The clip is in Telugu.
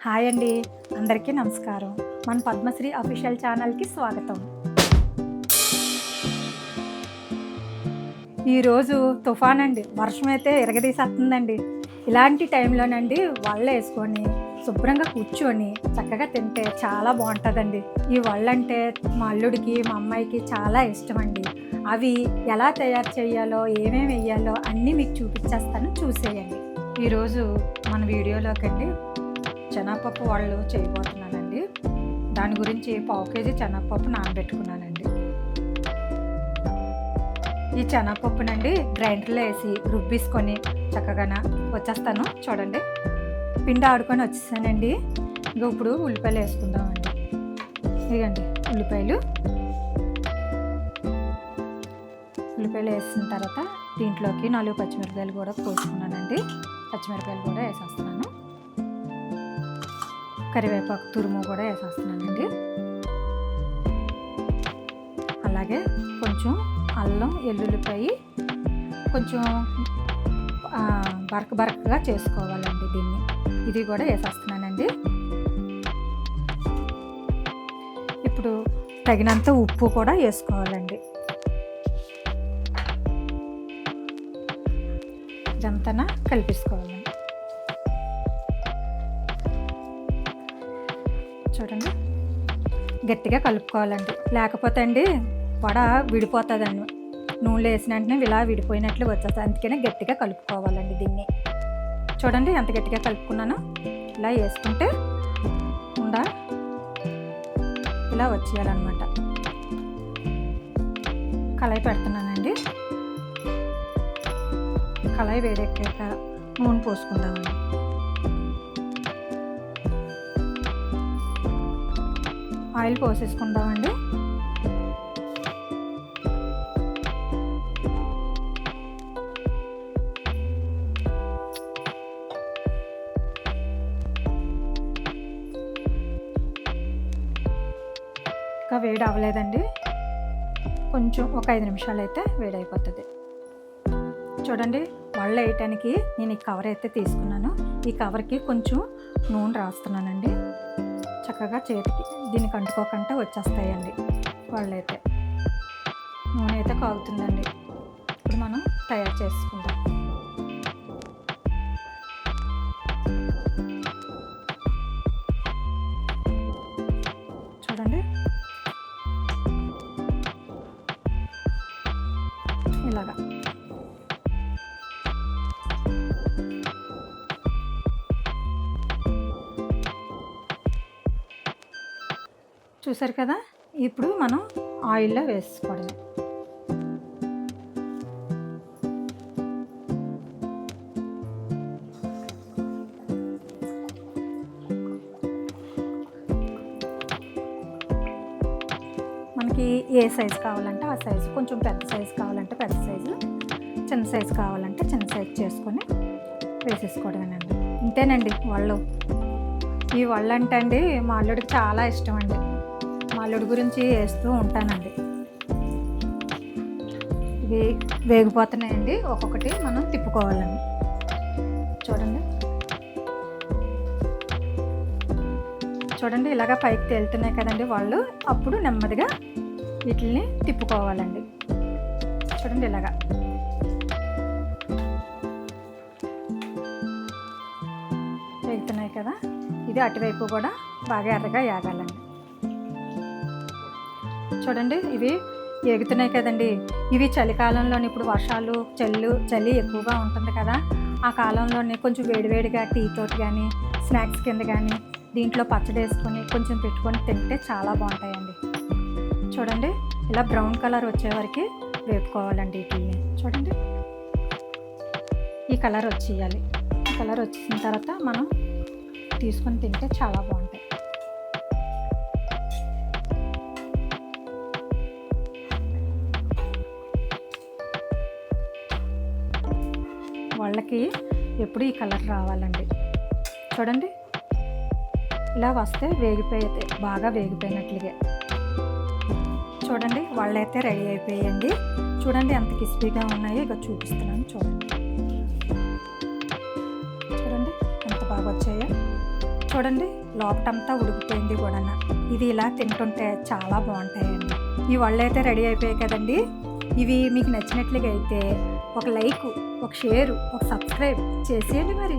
హాయ్ అండి. అందరికీ నమస్కారం. మన పద్మశ్రీ అఫీషియల్ ఛానల్కి స్వాగతం. ఈరోజు తుఫాన్ అండి. వర్షం అయితే ఇరగదీసేస్తుందండి ఇలాంటి టైంలోనండి వల్ల వేసుకొని శుభ్రంగా కూర్చొని చక్కగా తింటే చాలా బాగుంటుందండి. ఈ వళ్ళంటే మా అల్లుడికి మా అమ్మాయికి చాలా ఇష్టం అండి అవి ఎలా తయారు చేయాలో ఏమేమి వేయాలో అన్నీ మీకు చూపించేస్తాను. చూసేయండి. ఈరోజు మన వీడియోలోకండి శనగపప్పు వాళ్ళు చేయబోతున్నానండి. దాని గురించి పావు కేజీ శనగపప్పు నానబెట్టుకున్నానండి. ఈ శనగపప్పునండి గ్రైండర్లో వేసి రుబ్బిసుకొని చక్కగా వచ్చేస్తాను. చూడండి. పిండి ఆడుకొని వచ్చేసానండి. ఇంకా ఇప్పుడు ఉల్లిపాయలు వేసుకుందామండి. ఇదిగండి ఉల్లిపాయలు. ఉల్లిపాయలు వేసిన తర్వాత దీంట్లోకి నాలుగు పచ్చిమిరపకాయలు కూడా కోసుకున్నానండి పచ్చిమిరపకాయలు కూడా వేసేస్తున్నాను. కరివేపాకు తురుము కూడా వేసేస్తున్నానండి. అలాగే కొంచెం అల్లం ఎల్లుల్లిపై కొంచెం బరక బరకగా చేసుకోవాలండి దీన్ని. ఇది కూడా వేసేస్తున్నానండి. ఇప్పుడు తగినంత ఉప్పు కూడా వేసుకోవాలండి. ఇదంతా కలిపేసుకోవాలండి. చూడండి. గట్టిగా కలుపుకోవాలండి. లేకపోతే అండి వడ విడిపోతుందండి. నూనెలో వేసిన వెంటనే ఇలా విడిపోయినట్లు వచ్చేస్తుంది అందుకనే గట్టిగా కలుపుకోవాలండి దీన్ని. చూడండి ఎంత గట్టిగా కలుపుకున్నానో. ఇలా వేసుకుంటే ఉండ? ఇలా వచ్చేయాలన్నమాట. కళాయి పెడుతున్నానండి. కళాయి వేడెక్కాక నూనె పోసుకుందామండి. ఆయిల్ పోసేసుకుందామండి. ఇంకా వేడి అవ్వలేదండి కొంచెం ఒక ఐదు నిమిషాలు అయితే వేడి అయిపోతుంది చూడండి వల్ల వేయటానికి నేను ఈ కవర్ అయితే తీసుకున్నాను. ఈ కవర్కి కొంచెం నూనె రాస్తున్నానండి. చక్కగా చేతికి దీనికి అంటుకోకుండా వచ్చేస్తాయండి వాళ్ళైతే. నూనె అయితే కాగుతుందండి. ఇప్పుడు మనం తయారు చేసుకుందాం. చూసారు కదా? ఇప్పుడు మనం ఆయిల్లో వేసుకోవడమే మనకి ఏ సైజు కావాలంటే ఆ సైజు కొంచెం పెద్ద సైజు కావాలంటే పెద్ద సైజు చిన్న సైజు కావాలంటే చిన్న సైజు చేసుకొని వేసేసుకోవడమేనండి. ఇంతేనండి వాళ్ళు. ఈ వాళ్ళు అంటే అండి మా అల్లుడికి చాలా ఇష్టం అండి. అల్లుడి గురించి వేస్తూ ఉంటానండి. ఇవి వేగిపోతున్నాయండి. ఒక్కొక్కటి మనం తిప్పుకోవాలండి. చూడండి. చూడండి ఇలాగ పైకి తేలుతున్నాయి కదండి వాళ్ళు. అప్పుడు నెమ్మదిగా వీటిని తిప్పుకోవాలండి. చూడండి ఇలాగా. వేగుతున్నాయి కదా. ఇది అటువైపు కూడా బాగా ఎర్రగా ఏగాలండి చూడండి ఇవి ఎగుతున్నాయి కదండి. ఇవి చలికాలంలోని ఇప్పుడు వర్షాలు చల్లు చలి ఎక్కువగా ఉంటుంది కదా. ఆ కాలంలోనే కొంచెం వేడివేడిగా టీ తోటి కానీ స్నాక్స్ కింద కానీ దీంట్లో పచ్చడి వేసుకొని కొంచెం పెట్టుకొని తింటే చాలా బాగుంటాయండి. చూడండి ఇలా బ్రౌన్ కలర్ వచ్చే వరకు వేపుకోవాలండి వీటిని చూడండి. ఈ కలర్ వచ్చేయాలి. ఈ కలర్ వచ్చిన తర్వాత మనం తీసుకొని తింటే చాలా బాగుంటుంది. వాళ్ళకి ఎప్పుడు ఈ కలర్ రావాలండి. చూడండి. ఇలా వస్తే వేగిపోయితే బాగా వేగిపోయినట్లుగా. చూడండి వాళ్ళైతే రెడీ అయిపోయాయండి. చూడండి ఎంత క్రిస్పీగా ఉన్నాయో ఇక చూపిస్తున్నాను చూడండి. చూడండి ఎంత బాగా వచ్చాయో. చూడండి లోపటంతా ఉడికిపోయింది కూడా ఇది ఇలా తింటుంటే చాలా బాగుంటాయండి. ఈ వాళ్ళైతే రెడీ అయిపోయాయి కదండి. ఇవి మీకు నచ్చినట్లుగా అయితే ఒక లైక్ ఒక షేరు ఒక సబ్స్క్రైబ్ చేసేయండి మరి.